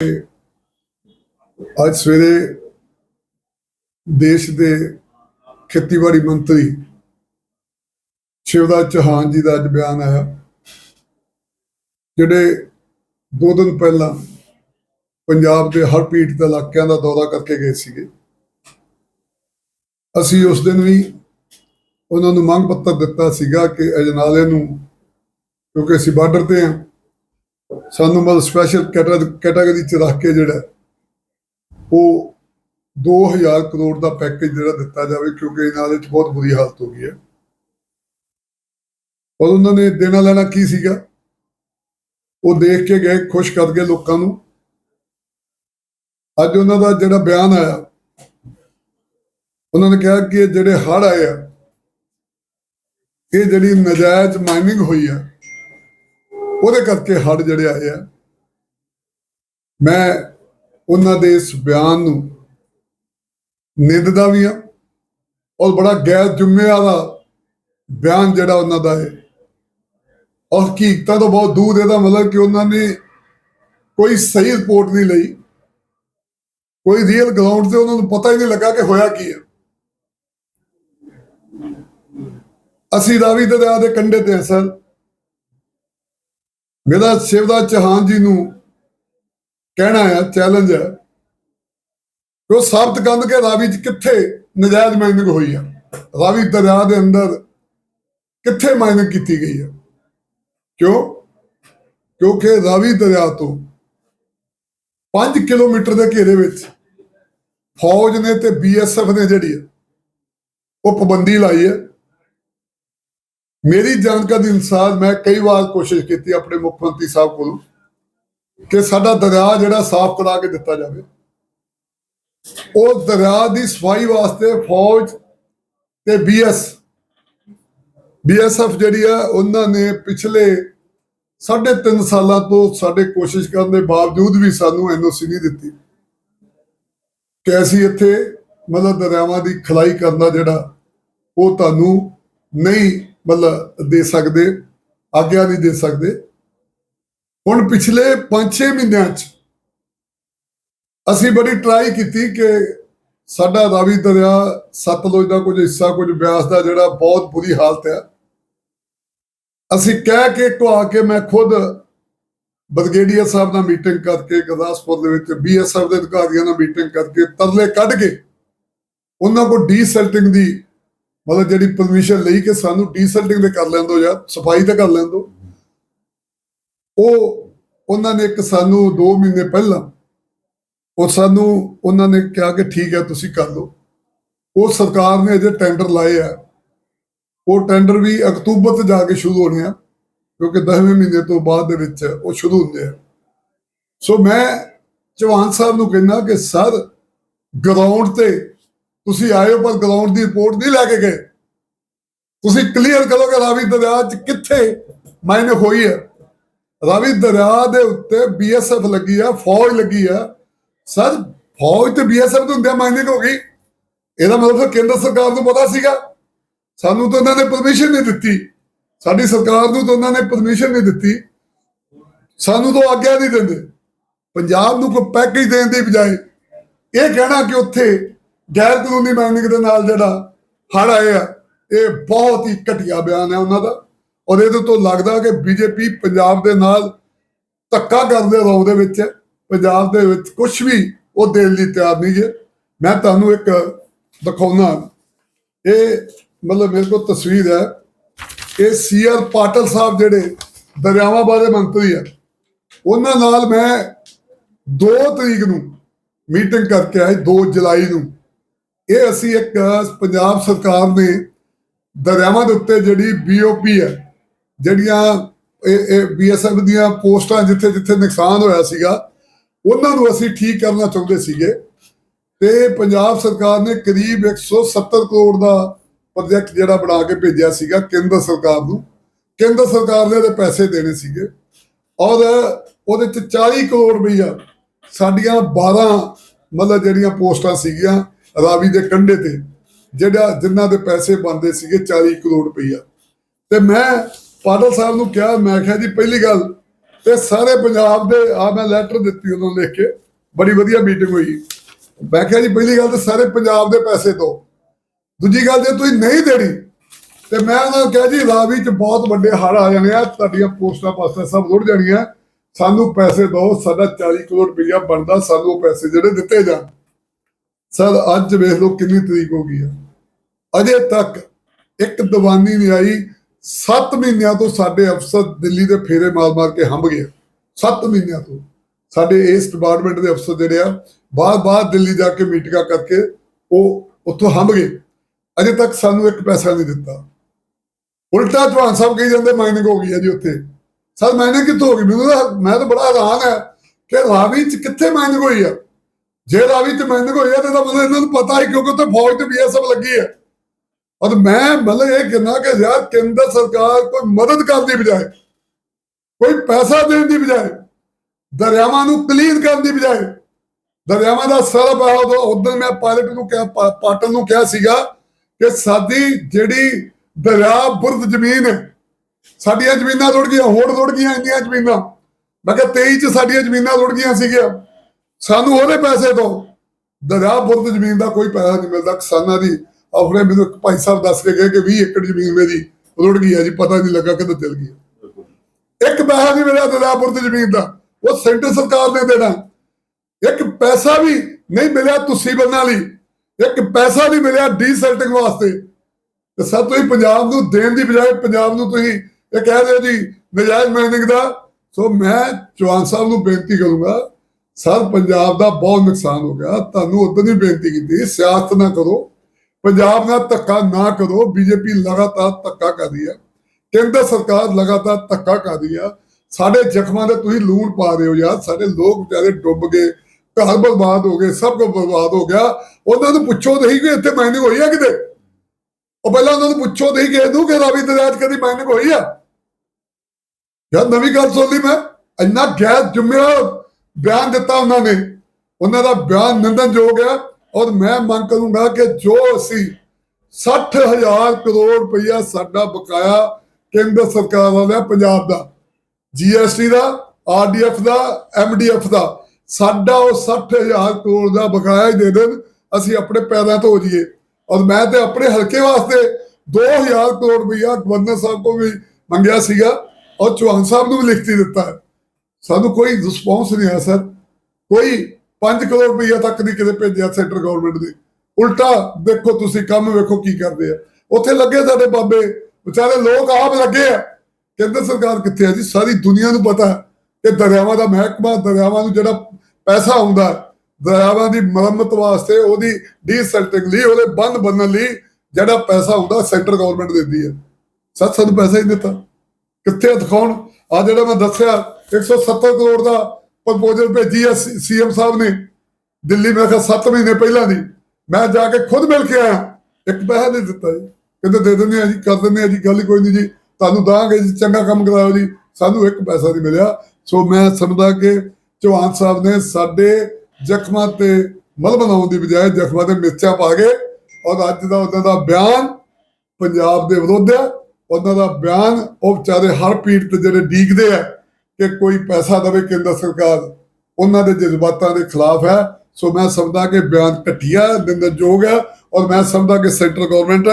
ਅੱਜ ਸਵੇਰੇ ਦੇਸ਼ ਦੇ ਖੇਤੀਬਾੜੀ ਮੰਤਰੀ ਸ਼ਿਵਰਾਜ ਚੌਹਾਨ ਜੀ ਦਾ ਅੱਜ ਬਿਆਨ ਆਇਆ, ਜਿਹੜੇ ਦੋ ਦਿਨ ਪਹਿਲਾਂ ਪੰਜਾਬ ਦੇ ਹਰ ਪੀੜਤ ਇਲਾਕਿਆਂ ਦਾ ਦੌਰਾ ਕਰਕੇ ਗਏ ਸੀਗੇ। ਅਸੀਂ ਉਸ ਦਿਨ ਵੀ ਉਹਨਾਂ ਨੂੰ ਮੰਗ ਪੱਤਰ ਦਿੱਤਾ ਸੀਗਾ ਕਿ ਅਜਨਾਲੇ ਨੂੰ, ਕਿਉਂਕਿ ਅਸੀਂ ਬਾਰਡਰ ਤੇ ਹਾਂ ਸਾਨੂੰ ਮਤਲਬ ਸਪੈਸ਼ਲ ਕੈਟਾਗਰੀ ਚ ਰੱਖ ਕੇ ਜਿਹੜਾ ਉਹ 2000 ਕਰੋੜ ਦਾ ਪੈਕੇਜ ਜਿਹੜਾ ਦਿੱਤਾ ਜਾਵੇ, ਕਿਉਂਕਿ ਇਹਨਾਂ ਦੇ ਚ ਬਹੁਤ ਬੁਰੀ ਹਾਲਤ ਹੋ ਗਈ ਹੈ। ਔਰ ਉਹਨਾਂ ਨੇ ਦੇਣਾ ਲੈਣਾ ਕੀ ਸੀਗਾ? ਉਹ ਦੇਖ ਕੇ ਗਏ, ਖੁਸ਼ ਕਰ ਗਏ ਲੋਕਾਂ ਨੂੰ। ਅੱਜ ਉਹਨਾਂ ਦਾ ਜਿਹੜਾ ਬਿਆਨ ਆਇਆ, ਉਹਨਾਂ ਨੇ ਕਿਹਾ ਕਿ ਜਿਹੜੇ ਹੜ ਆਏ ਆ, ਇਹ ਜਿਹੜੀ ਨਜਾਇਜ਼ ਮਾਈਨਿੰਗ ਹੋਈ ਹੈ ਉਹਦੇ ਕਰਕੇ ਹੜ ਜਿਹੜੇ ਆਏ ਆ। ਮੈਂ ਉਹਨਾਂ ਦੇ ਇਸ ਬਿਆਨ ਨੂੰ ਨਿੰਦਦਾ ਵੀ ਆ ਔਰ ਬੜਾ ਗੈਰ ਜ਼ਿੰਮੇਵਾਰ ਬਿਆਨ ਜਿਹੜਾ ਉਹਨਾਂ ਦਾ ਹੈ। ਔਰ ਹਕੀਕਤਾਂ ਤੋਂ ਬਹੁਤ ਦੂਰ ਇਹਦਾ ਮਤਲਬ ਕਿ ਉਹਨਾਂ ਨੇ ਕੋਈ ਸਹੀ ਰਿਪੋਰਟ ਨਹੀਂ ਲਈ। ਕੋਈ ਰੀਅਲ ਗਰਾਊਂਡ ਤੇ ਉਹਨਾਂ ਨੂੰ ਪਤਾ ਹੀ ਨਹੀਂ ਲੱਗਾ ਕਿ ਹੋਇਆ ਕੀ ਹੈ। ਅਸੀਂ ਰਾਵੀ ਦਰਿਆ ਦੇ ਕੰਢੇ ਤੇ ਹਾਂ ਸਰ। ਮੇਰਾ ਸ਼ਿਵਦਾਸ ਚੌਹਾਨ ਜੀ ਨੂੰ ਕਹਿਣਾ ਹੈ ਚੈਲੰਜ ਹੈ ਕਿ ਉਹ ਸਾਬਤ ਕਰਨ ਕਿ ਰਾਵੀ ਚ ਕਿੱਥੇ ਨਜਾਇਜ਼ ਮਾਈਨਿੰਗ ਹੋਈ ਹੈ ਰਾਵੀ ਦਰਿਆ ਦੇ ਅੰਦਰ ਕਿੱਥੇ ਮਾਈਨਿੰਗ ਕੀਤੀ ਗਈ ਹੈ ਕਿਉਂ? ਕਿਉਂਕਿ ਰਾਵੀ ਦਰਿਆ ਤੋਂ 5 ਕਿਲੋਮੀਟਰ ਦੇ ਘੇਰੇ ਵਿੱਚ ਫੌਜ ਨੇ ਤੇ ਬੀਐਸਐਫ ਨੇ ਜਿਹੜੀ ਉਹ ਪਾਬੰਦੀ ਲਾਈ ਹੈ ਮੇਰੀ ਜਾਣਕਾਰੀ ਅਨੁਸਾਰ ਮੈਂ ਕਈ ਵਾਰ ਕੋਸ਼ਿਸ਼ ਕੀਤੀ ਆਪਣੇ ਮੁੱਖ ਮੰਤਰੀ ਸਾਹਿਬ ਕੋਲੋਂ ਕਿ ਸਾਡਾ ਦਰਿਆ ਜਿਹੜਾ ਸਾਫ਼ ਕਰਾ ਕੇ ਦਿੱਤਾ ਜਾਵੇ। ਉਹ ਦਰਿਆ ਦੀ ਸਫ਼ਾਈ ਵਾਸਤੇ ਫੌਜ ਤੇ ਬੀਐਸ ਬੀਐਸਐਫ ਜਿਹੜੀ ਆ, ਉਹਨਾਂ ਨੇ ਪਿਛਲੇ 3.5 ਸਾਲਾਂ ਤੋਂ ਸਾਡੇ ਕੋਸ਼ਿਸ਼ ਕਰਨ ਦੇ ਬਾਵਜੂਦ ਵੀ ਸਾਨੂੰ ਐਨਓਸੀ ਨਹੀਂ ਦਿੱਤੀ ਕਿ ਅਸੀਂ ਇੱਥੇ ਮਤਲਬ ਦਰਿਆਵਾਂ ਦੀ ਖਲਾਈ ਕਰਨਾ ਜਿਹੜਾ ਉਹ ਤੁਹਾਨੂੰ ਨਹੀਂ ਮਤਲਬ ਦੇ ਸਕਦੇ, ਆਗਿਆ ਨਹੀਂ ਦੇ ਸਕਦੇ। ਹੁਣ ਪਿਛਲੇ 5-6 ਮਹੀਨਿਆਂ 'ਚ ਅਸੀਂ ਬੜੀ ਟਰਾਈ ਕੀਤੀ ਕਿ ਸਾਡਾ ਰਾਵੀ ਦਰਿਆ, ਸਤਲੁਜ ਦਾ ਕੁਝ ਹਿੱਸਾ, ਕੁਝ ਬਿਆਸ ਦਾ ਜਿਹੜਾ ਬਹੁਤ ਬੁਰੀ ਹਾਲਤ ਹੈ। ਅਸੀਂ ਕਹਿ ਕੇ ਕੋ ਕੇ ਮੈਂ ਖੁਦ ਬਰਗੇਡੀਅਰ ਸਾਹਿਬ ਨਾਲ ਮੀਟਿੰਗ ਕਰਕੇ, ਗੁਰਦਾਸਪੁਰ ਦੇ ਵਿੱਚ ਬੀਐਸਐਫ ਦੇ ਅਧਿਕਾਰੀਆਂ ਨਾਲ ਮੀਟਿੰਗ ਕਰਕੇ ਤਰਲੇ ਕੱਢ ਕੇ ਉਹਨਾਂ ਕੋਲ ਡੀਸੈਲਟਿੰਗ ਦੀ ਮਤਲਬ ਜਿਹੜੀ ਪਰਮਿਸ਼ਨ ਲਈ ਕਿ ਸਾਨੂੰ ਡੀਸੈਲਟਿੰਗ ਤੇ ਕਰ ਲੈਣ ਦਿਓ ਜਾਂ ਸਫ਼ਾਈ ਤੇ ਕਰ ਲੈਣ ਦਿਓ ਉਹ ਉਹਨਾਂ ਨੇ ਇੱਕ ਸਾਨੂੰ 2 ਮਹੀਨੇ ਪਹਿਲਾਂ ਉਹ ਸਾਨੂੰ ਉਹਨਾਂ ਨੇ ਕਿਹਾ ਕਿ ਠੀਕ ਹੈ, ਤੁਸੀਂ ਕਰ ਲਓ। ਉਹ ਸਰਕਾਰ ਨੇ ਅਜੇ ਟੈਂਡਰ ਲਾਏ ਆ। ਉਹ ਟੈਂਡਰ ਵੀ ਅਕਤੂਬਰ ਤੋਂ ਜਾ ਕੇ ਸ਼ੁਰੂ ਹੋਣੇ ਆ, ਕਿਉਂਕਿ 10ਵੇਂ ਮਹੀਨੇ ਤੋਂ ਬਾਅਦ ਦੇ ਵਿੱਚ ਉਹ ਸ਼ੁਰੂ ਹੁੰਦੇ ਆ। ਸੋ ਮੈਂ ਚੌਹਾਨ ਸਾਹਿਬ ਨੂੰ ਕਹਿੰਦਾ ਕਿ ਸਰ ਗਰਾਊਂਡ ਤੇ ਤੁਸੀਂ ਆਏ ਹੋ ਪਰ ਗਰਾਊਂਡ ਦੀ ਰਿਪੋਰਟ ਨਹੀਂ ਲੈ ਕੇ ਗਏ। ਤੁਸੀਂ ਕਲੀਅਰ ਕਰੋ ਕਿ ਰਾਵੀ ਦਰਿਆ 'ਚ ਕਿੱਥੇ ਮਾਇਨੇ ਹੋਈ ਹੈ। ਰਾਵੀ ਦਰਿਆ ਦੇ ਉੱਤੇ ਬੀਐਸਐਫ ਲੱਗੀ ਆ ਫੌਜ ਲੱਗੀ ਆ ਸਰ, ਫੌਜ ਤੇ ਬੀਐਸਐਫ ਦੇ ਹੁੰਦਿਆਂ ਮਾਈਨਿੰਗ ਹੋ ਗਈ। ਇਹਦਾ ਮਤਲਬ ਕੇਂਦਰ ਸਰਕਾਰ ਨੂੰ ਪਤਾ ਸੀਗਾ। ਸਾਨੂੰ ਤਾਂ ਉਹਨਾਂ ਨੇ ਪਰਮਿਸ਼ਨ ਨਹੀਂ ਦਿੱਤੀ। ਸਾਡੀ ਸਰਕਾਰ ਨੂੰ ਤਾਂ ਉਹਨਾਂ ਨੇ ਪਰਮਿਸ਼ਨ ਨਹੀਂ ਦਿੱਤੀ। ਸਾਨੂੰ ਤਾਂ ਆਗਿਆ ਨਹੀਂ ਦਿੰਦੇ। ਪੰਜਾਬ ਨੂੰ ਕੋਈ ਪੈਕੇਜ ਦੇਣ ਦੀ ਬਜਾਏ ਇਹ ਕਹਿਣਾ ਕਿ ਉੱਥੇ ਗੈਰ ਕਾਨੂੰਨੀ ਮਾਈਨਿੰਗ ਦੇ ਨਾਲ ਜਿਹੜਾ ਹੜ ਆਏ ਆ, ਇਹ ਬਹੁਤ ਹੀ ਘਟੀਆ ਬਿਆਨ ਹੈ ਉਹਨਾਂ ਦਾ। ਔਰ ਇਹਦੇ ਤੋਂ ਲੱਗਦਾ ਕਿ ਬੀਜੇਪੀ ਪੰਜਾਬ ਦੇ ਨਾਲ ਧੱਕਾ ਕਰਦੇ ਰੌ ਦੇ ਵਿੱਚ ਪੰਜਾਬ ਦੇ ਵਿੱਚ ਕੁਝ ਵੀ ਉਹ ਦੇਣ ਲਈ ਤਿਆਰ ਨਹੀਂ ਜੇ। ਮੈਂ ਤੁਹਾਨੂੰ ਇੱਕ ਦਿਖਾਉਣਾ। ਇਹ ਮਤਲਬ ਮੇਰੇ ਕੋਲ ਤਸਵੀਰ ਹੈ। ਇਹ ਸੀਆਰ ਪਾਟਲ ਸਾਹਿਬ ਜਿਹੜੇ ਦਰਿਆਵਾਂ ਬਾਰੇ ਮੰਤਰੀ ਆ ਉਹਨਾਂ ਨਾਲ ਮੈਂ 2 ਤਰੀਕ ਨੂੰ ਮੀਟਿੰਗ ਕਰਕੇ ਆਏ 2 ਜੁਲਾਈ ਨੂੰ। ਇਹ ਅਸੀਂ ਇੱਕ ਪੰਜਾਬ ਸਰਕਾਰ ਨੇ ਦਰਿਆਵਾਂ ਦੇ ਉੱਤੇ ਜਿਹੜੀ ਬੀਓਪੀ ਹੈ, ਜਿਹੜੀਆਂ ਇਹ ਬੀਐਸਐਫ ਦੀਆਂ ਪੋਸਟਾਂ ਜਿੱਥੇ ਜਿੱਥੇ ਨੁਕਸਾਨ ਹੋਇਆ ਸੀਗਾ, ਉਹਨਾਂ ਨੂੰ ਅਸੀਂ ਠੀਕ ਕਰਨਾ ਚਾਹੁੰਦੇ ਸੀਗੇ। ਤੇ ਪੰਜਾਬ ਸਰਕਾਰ ਨੇ ਕਰੀਬ 170 ਕਰੋੜ ਦਾ ਪ੍ਰੋਜੈਕਟ ਜਿਹੜਾ ਬਣਾ ਕੇ ਭੇਜਿਆ ਸੀਗਾ ਕੇਂਦਰ ਸਰਕਾਰ ਨੂੰ। ਕੇਂਦਰ ਸਰਕਾਰ ਨੇ ਉਹਦੇ ਪੈਸੇ ਦੇਣੇ ਸੀਗੇ। ਔਰ ਉਹਦੇ ਚ 40 ਕਰੋੜ ਰੁਪਈਆ ਸਾਡੀਆਂ 12 ਮਤਲਬ ਜਿਹੜੀਆਂ ਪੋਸਟਾਂ ਸੀਗੀਆਂ ਰਾਵੀ ਦੇ ਕੰਢੇ ਤੇ, ਜਿਹੜਾ ਜਿਨ੍ਹਾਂ ਦੇ ਪੈਸੇ ਬਣਦੇ ਸੀਗੇ 40 ਕਰੋੜ ਰੁਪਈਆ। ਤੇ ਮੈਂ ਪਾਟਲ ਸਾਹਿਬ ਨੂੰ ਕਿਹਾ, ਮੈਂ ਕਿਹਾ ਜੀ, ਪਹਿਲੀ ਗੱਲ ਤੇ ਸਾਰੇ ਪੰਜਾਬ ਦੇ ਆ ਮੈਂ ਲੈਟਰ ਦਿੱਤੀ ਉਹਨਾਂ ਨੂੰ ਲਿਖ ਕੇ, ਬੜੀ ਵਧੀਆ ਮੀਟਿੰਗ ਹੋਈ। ਮੈਂ ਕਿਹਾ ਜੀ, ਪਹਿਲੀ ਗੱਲ ਤੇ ਸਾਰੇ ਪੰਜਾਬ ਦੇ ਪੈਸੇ ਦੋ। ਦੂਜੀ ਗੱਲ ਜੇ ਤੁਸੀਂ ਨਹੀਂ ਦੇਣੀ, ਤੇ ਮੈਂ ਉਹਨਾਂ ਨੂੰ ਕਿਹਾ ਜੀ, ਰਾਵੀ ਚ ਬਹੁਤ ਵੱਡੇ ਹੜ ਆ ਜਾਣੇ ਆ, ਤੁਹਾਡੀਆਂ ਪੋਸਟਾਂ ਪਾਸਟਾਂ ਸਭ ਰੁੜ ਜਾਣੀਆਂ। ਸਾਨੂੰ ਪੈਸੇ ਦਿਓ ਸਾਡਾ 40 ਕਰੋੜ ਰੁਪਈਆ ਬਣਦਾ, ਸਾਨੂੰ ਉਹ ਪੈਸੇ ਜਿਹੜੇ ਦਿੱਤੇ ਜਾਣ। ਸਰ, ਅੱਜ ਵੇਖ ਲਓ ਕਿੰਨੀ ਤਰੀਕ ਹੋ ਗਈ ਆ ਅਜੇ ਤੱਕ ਇੱਕ ਦੀਵਾਨੀ ਨਹੀਂ ਆਈ। 7 ਮਹੀਨਿਆਂ ਤੋਂ ਸਾਡੇ ਅਫਸਰ ਦਿੱਲੀ ਦੇ ਫੇਰੇ ਮਾਰ-ਮਾਰ ਕੇ ਹੰਬ ਗਏ। 7 ਮਹੀਨਿਆਂ ਤੋਂ ਸਾਡੇ ਇਸ ਡਿਪਾਰਟਮੈਂਟ ਦੇ ਅਫਸਰ ਜਿਹੜੇ ਆ ਬਾਰ-ਬਾਰ ਦਿੱਲੀ ਜਾ ਕੇ ਮੀਟਿੰਗਾਂ ਕਰਕੇ ਉਹ ਉੱਥੋਂ ਹੰਭ ਗਏ। ਅਜੇ ਤੱਕ ਸਾਨੂੰ ਇੱਕ ਪੈਸਾ ਨਹੀਂ ਦਿੱਤਾ। ਉਲਟਾ ਚੌਹਾਨ ਸਾਹਿਬ ਕਹੀ ਜਾਂਦੇ ਮਾਈਨਿੰਗ ਹੋ ਗਈ ਹੈ ਜੀ ਉੱਥੇ। ਸਰ ਮਾਈਨਿੰਗ ਕਿੱਥੋਂ ਹੋ ਗਈ? ਮੈਨੂੰ ਤਾਂ ਮੈਂ ਤਾਂ ਬੜਾ ਹੈਰਾਨ ਹੈ ਕਿ ਰਾਵੀ ਚ ਕਿੱਥੇ ਮਾਈਨਿੰਗ ਹੋਈ ਆ? ਜੇ ਰਾਵੀ ਚ ਮਾਈਨਿੰਗ ਹੋਈ ਆ, ਤੇ ਤਾਂ ਮਤਲਬ ਇਹਨਾਂ ਨੂੰ ਪਤਾ ਹੀ, ਕਿਉਂਕਿ ਉੱਥੇ ਫੌਜ ਤੇ ਬੀਐਸਐਫ ਲੱਗੀ ਹੈ ਔਰ ਮੈਂ ਮਤਲਬ ਇਹ ਕਹਿੰਦਾ ਕਿ ਯਾਰ ਕੇਂਦਰ ਸਰਕਾਰ ਕੋਈ ਮਦਦ ਕਰਨ ਦੀ ਬਜਾਏ, ਕੋਈ ਪੈਸਾ ਦੇਣ ਦੀ ਬਜਾਏ, ਦਰਿਆਵਾਂ ਨੂੰ ਕਲੀਨ ਕਰਨ ਦੀ ਬਜਾਏ, ਦਰਿਆਵਾਂ ਦਾ ਸਾਰਾ ਬਹਾਉ ਉਦੋਂ ਮੈਂ ਪਾਇਲਟ ਨੂੰ ਕਿਹਾ ਪਾਟਲ ਨੂੰ ਕਿਹਾ ਸੀਗਾ ਕਿ ਸਾਡੀ ਜਿਹੜੀ ਦਰਿਆ ਬੁਰਦ ਜ਼ਮੀਨ ਹੈ, ਸਾਡੀਆਂ ਜ਼ਮੀਨਾਂ ਰੁੜ ਗਈਆਂ, ਹੋਰ ਰੁੜ ਗਈਆਂ ਇੰਨੀਆਂ ਜ਼ਮੀਨਾਂ। ਮੈਂ ਕਿਹਾ 23 ਚ ਸਾਡੀਆਂ ਜ਼ਮੀਨਾਂ ਰੁੜ ਗਈਆਂ ਸੀਗੀਆਂ। ਸਾਨੂੰ ਉਹਦੇ ਪੈਸੇ ਦੋ ਦਰਿਆ ਬੁਰਦ ਜ਼ਮੀਨ ਦਾ ਕੋਈ ਪੈਸਾ ਨਹੀਂ ਮਿਲਦਾ। ਕਿਸਾਨਾਂ ਦੀ ਆਪਣੇ ਮੈਨੂੰ ਭਾਈ ਸਾਹਿਬ ਦੱਸ ਕੇ ਗਏ ਕਿ 20 ਏਕੜ ਜ਼ਮੀਨ ਮੇਰੀ ਰੁੜ ਗਈ ਹੈ ਜੀ ਪਤਾ ਨਹੀਂ ਲੱਗਾ ਕਿੱਧਰ ਚਲ ਗਈ ਇੱਕ ਪੈਸਾ ਨਹੀਂ ਮਿਲਿਆ ਦਰਿਆ ਬੁਰਦ ਜ਼ਮੀਨ ਦਾ। ਉਹ ਸੈਂਟਰ ਸਰਕਾਰ ਨੇ ਦੇਣਾ। ਇੱਕ ਪੈਸਾ ਵੀ ਨਹੀਂ ਮਿਲਿਆ ਤੁਸੀਂ ਬੰਨਾਂ ਲਈ। ਇੱਕ ਪੈਸਾ ਨਹੀਂ ਮਿਲਿਆ ਡੀਸੈਲਟਿੰਗ ਵਾਸਤੇ। ਤੇ ਸਰ ਤੁਸੀਂ ਪੰਜਾਬ ਨੂੰ ਦੇਣ ਦੀ ਬਜਾਏ ਪੰਜਾਬ ਨੂੰ ਤੁਸੀਂ ਇਹ ਕਹਿ ਰਹੇ ਹੋ ਜੀ ਨਜਾਇਜ਼ ਮਾਈਨਿੰਗ ਦਾ। ਸੋ ਮੈਂ ਚੌਹਾਨ ਸਾਹਿਬ ਨੂੰ ਬੇਨਤੀ ਕਰੂੰਗਾ ਸਰ, ਪੰਜਾਬ ਦਾ ਬਹੁਤ ਨੁਕਸਾਨ ਹੋ ਗਿਆ। ਤੁਹਾਨੂੰ ਉਦੋਂ ਹੀ ਬੇਨਤੀ ਕੀਤੀ, ਸਿਆਸਤ ਨਾ ਕਰੋ। ਪੰਜਾਬ ਨਾਲ ਧੱਕਾ ਨਾ ਕਰੋ। ਬੀਜੇਪੀ ਲਗਾਤਾਰ ਧੱਕਾ ਕਰ ਰਹੀ ਹੈ। ਕੇਂਦਰ ਸਰਕਾਰ ਲਗਾਤਾਰ ਧੱਕਾ ਕਰਦੀ ਆ ਸਾਡੇ ਜ਼ਖਮਾਂ ਦੇ ਤੁਸੀਂ ਲੂਣ ਪਾ ਰਹੇ ਹੋ ਯਾਰ। ਸਾਡੇ ਲੋਕ ਵਿਚਾਰੇ ਡੁੱਬ ਗਏ। ਘਰ ਬਰਬਾਦ ਹੋ ਗਏ, ਸਭ ਕੁਝ ਬਰਬਾਦ ਹੋ ਗਿਆ। ਉਹਨਾਂ ਨੂੰ ਪੁੱਛੋ ਨਹੀਂ ਕਿ ਇੱਥੇ ਮਾਈਨਿੰਗ ਹੋਈ ਆ ਕਿਤੇ? ਉਹ ਪਹਿਲਾਂ ਉਹਨਾਂ ਨੂੰ ਪੁੱਛੋ ਨਹੀਂ ਕਿ ਇਹਨੂੰ ਕਿ ਰਾਵੀ ਦਰਿਆ 'ਚ ਕਦੀ ਮਾਈਨਿੰਗ ਹੋਈ ਆ ਯਾਰ, ਨਵੀਂ ਗੱਲ ਸੁਣ ਲਈ ਮੈਂ। ਇੰਨਾ ਗੈਰ ਜ਼ਿੰਮੇਵਾਰ ਬਿਆਨ ਦਿੱਤਾ ਉਹਨਾਂ ਨੇ। ਉਹਨਾਂ ਦਾ ਬਿਆਨ ਨਿੰਦਨਯੋਗ ਹੈ ਔਰ ਮੈਂ ਮੰਗ ਕਰੂੰਗਾ ਕਿ ਜੋ ਅਸੀਂ 60000 ਕਰੋੜ ਰੁਪਈਆ ਸਾਡਾ ਬਕਾਇਆ ਕੇਂਦਰ ਸਰਕਾਰ ਵਾਲਿਆ ਪੰਜਾਬ ਦਾ ਜੀਐਸਟੀ ਦਾ ਆਰਡੀਐਫ ਦਾ ਐਮਡੀਐਫ ਦਾ, ਸਾਡਾ ਉਹ 60000 ਕਰੋੜ ਦਾ ਬਕਾਇਆ ਹੀ ਦੇ ਦੇਣ, ਅਸੀਂ ਆਪਣੇ ਪੈਰਾਂ ਤੋਂ ਹੋ ਜਾਈਏ ਔਰ ਮੈਂ ਤੇ ਆਪਣੇ ਹਲਕੇ ਵਾਸਤੇ 2000 ਕਰੋੜ ਰੁਪਇਆ ਗਵਰਨਰ ਸਾਹਿਬ ਕੋਲ ਵੀ ਮੰਗਿਆ ਸੀਗਾ ਔਰ ਚੌਹਾਨ ਸਾਹਿਬ ਨੂੰ ਵੀ ਲਿਖਤੀ ਦਿੱਤਾ ਹੈ। ਸਾਨੂੰ ਕੋਈ ਰਿਸਪੌਂਸ ਨਹੀਂ ਆਇਆ, ਸਰ। ਕੋਈ 5 ਕਰੋੜ ਰੁਪਈਆ ਤੱਕ ਨਹੀਂ ਕਿਤੇ ਭੇਜਿਆ ਸੈਂਟਰ ਗਵਰਨਮੈਂਟ ਦੇ ਉਲਟਾ ਦੇਖੋ ਤੁਸੀਂ ਕੰਮ ਵੇਖੋ ਕੀ ਕਰਦੇ ਆ। ਉੱਥੇ ਲੱਗੇ ਸਾਡੇ ਬਾਬੇ। ਵਿਚਾਰੇ ਲੋਕ ਆਪ ਲੱਗੇ ਆ। ਕੇਂਦਰ ਸਰਕਾਰ ਕਿੱਥੇ ਆ ਜੀ? ਸਾਰੀ ਦੁਨੀਆ ਨੂੰ ਪਤਾ ਕਿ ਦਰਿਆਵਾਂ ਦਾ ਮਹਿਕਮਾ, ਦਰਿਆਵਾਂ ਨੂੰ ਜਿਹੜਾ ਪੈਸਾ ਆਉਂਦਾ, ਦਰਿਆਵਾਂ ਦੀ ਮੁਰੰਮਤ ਵਾਸਤੇ ਉਹਦੀ ਡੀਸੈਲਟਿੰਗ ਲਈ, ਉਹਦੇ ਬੰਦ ਬੰਨਣ ਲਈ ਜਿਹੜਾ ਪੈਸਾ ਆਉਂਦਾ, ਸੈਂਟਰ ਗਵਰਨਮੈਂਟ ਦਿੰਦੀ ਹੈ ਸੱਚ ਸਾਨੂੰ ਪੈਸਾ ਹੀ ਨਹੀਂ ਦਿੱਤਾ। ਕਿੱਥੇ ਦਿਖਾਉਣ? ਆ ਜਿਹੜਾ ਮੈਂ ਦੱਸਿਆ 170 ਕਰੋੜ ਦਾ ਪ੍ਰਪੋਜ਼ਲ ਭੇਜੀ ਆ ਸੀਐਮ ਸਾਹਿਬ ਨੇ। ਦਿੱਲੀ ਮੈਂ ਕਿਹਾ 7 ਮਹੀਨੇ ਪਹਿਲਾਂ ਦੀ। ਮੈਂ ਜਾ ਕੇ ਖੁਦ ਮਿਲ ਕੇ ਆਇਆ। ਇੱਕ ਪੈਸਾ ਨਹੀਂ ਦਿੱਤਾ ਜੀ। ਕਹਿੰਦੇ ਦੇ ਦਿੰਦੇ ਆ ਜੀ, ਕਰ ਦਿੰਦੇ ਆ ਜੀ, ਗੱਲ ਕੋਈ ਨਹੀਂ ਜੀ। ਤੁਹਾਨੂੰ ਦਾਂਗੇ ਜੀ, ਚੰਗਾ ਕੰਮ ਕਰਾਓ ਜੀ। ਸਾਨੂੰ ਇੱਕ ਪੈਸਾ ਨਹੀਂ ਮਿਲਿਆ। ਸੋ ਮੈਂ ਸਮਝਦਾ ਕਿ ਚੌਹਾਨ ਸਾਹਿਬ ਨੇ ਸਾਡੇ ਜ਼ਖਮਾਂ ਤੇ ਮਲ ਬਣਾਉਣ ਦੀ ਬਜਾਏ ਜ਼ਖਮਾਂ ਤੇ ਮਿਰਚਾਂ ਪਾ ਕੇ ਔਰ ਅੱਜ ਦਾ ਉਹਨਾਂ ਦਾ ਬਿਆਨ ਪੰਜਾਬ ਦੇ ਵਿਰੁੱਧ ਹੈ। ਉਹਨਾਂ ਦਾ ਬਿਆਨ ਉਹ ਵਿਚਾਰੇ ਹਰ ਪੀੜਤ ਜਿਹੜੇ ਡੀਕਦੇ ਆ ਕਿ ਕੋਈ ਪੈਸਾ ਦੇਵੇ ਕੇਂਦਰ ਸਰਕਾਰ ਉਹਨਾਂ ਦੇ ਜਜ਼ਬਾਤਾਂ ਦੇ ਖਿਲਾਫ ਹੈ। ਸੋ ਮੈਂ ਸਮਝਦਾ ਕਿ ਬਿਆਨ ਘਟੀਆ ਨਿੰਦਨਯੋਗ ਹੈ ਔਰ ਮੈਂ ਸਮਝਦਾ ਕਿ ਸੈਂਟਰ ਗਵਰਨਮੈਂਟ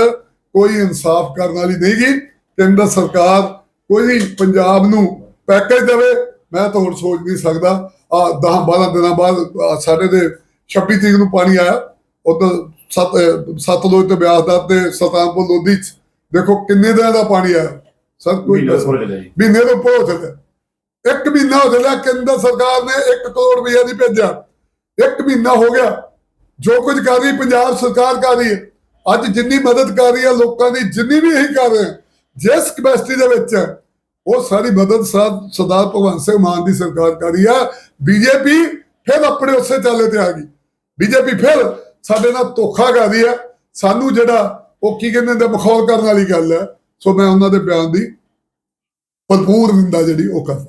ਕੋਈ ਇਨਸਾਫ ਕਰਨ ਵਾਲੀ ਨਹੀਂ ਗੀ। ਕੇਂਦਰ ਸਰਕਾਰ ਕੋਈ ਵੀ ਪੰਜਾਬ ਨੂੰ ਪੈਕੇਜ ਦੇਵੇ ਮੈਂ ਤਾਂ ਹੁਣ ਸੋਚ ਨਹੀਂ ਸਕਦਾ। ਆ 10 12 ਦਿਨਾਂ ਬਾਅਦ ਸਾਡੇ ਦੇ 26 ਤਰੀਕ ਨੂੰ ਪਾਣੀ ਆਇਆ। ਉਦੋਂ ਸਤ ਸਤਲੁਜ ਤੇ ਬਿਆਸ ਦਾ ਤੇ ਸਤਾਨਪੁਰ ਲੋਧੀ ਚ। ਦੇਖੋ ਕਿੰਨੇ ਦਿਨਾਂ ਦਾ ਪਾਣੀ ਆਇਆ। ਸਰ ਕੋਈ ਮਹੀਨਾ ਤੋਂ ਉੱਪਰ ਹੋ ਚੱਲਿਆ। ਇੱਕ ਮਹੀਨਾ ਹੋ ਚੱਲਿਆ ਕੇਂਦਰ ਸਰਕਾਰ ਨੇ 1 ਕਰੋੜ ਰੁਪਏ ਦੀ ਭੇਜਿਆ। ਇੱਕ ਮਹੀਨਾ ਹੋ ਗਿਆ। ਜੋ ਕੁਝ ਕਰ ਰਹੀ ਪੰਜਾਬ ਸਰਕਾਰ ਕਰ ਰਹੀ ਹੈ। ਅੱਜ ਜਿੰਨੀ ਮਦਦ ਕਰ ਰਹੀ ਹੈ ਲੋਕਾਂ ਦੀ, ਜਿੰਨੀ ਵੀ ਇਹੀ ਕਰ ਰਹੇ ਜਿਸ ਕਪੈਸਿਟੀ ਦੇ ਵਿੱਚ ਉਹ ਸਾਰੀ ਮਦਦ ਸਰ- ਸਰਦਾਰ ਭਗਵੰਤ ਸਿੰਘ ਮਾਨ ਦੀ ਸਰਕਾਰ ਕਰ ਰਹੀ ਹੈ। ਬੀਜੇਪੀ ਫਿਰ ਆਪਣੇ ਉਸੇ ਚਾਲੇ ਤੇ ਆ ਗਈ। ਬੀਜੇਪੀ ਫਿਰ ਸਾਡੇ ਨਾਲ ਧੋਖਾ ਕਰ ਰਹੀ ਹੈ। ਸਾਨੂੰ ਜਿਹੜਾ ਉਹ ਕੀ ਕਹਿੰਦੇ ਨੇ ਮਖੌਲ ਕਰਨ ਵਾਲੀ ਗੱਲ ਹੈ। ਸੋ ਮੈਂ ਉਹਨਾਂ ਦੇ ਬਿਆਨ ਦੀ ਭਰਪੂਰ ਨਿੰਦਾ ਜਿਹੜੀ ਉਹ ਕਰਦਾ।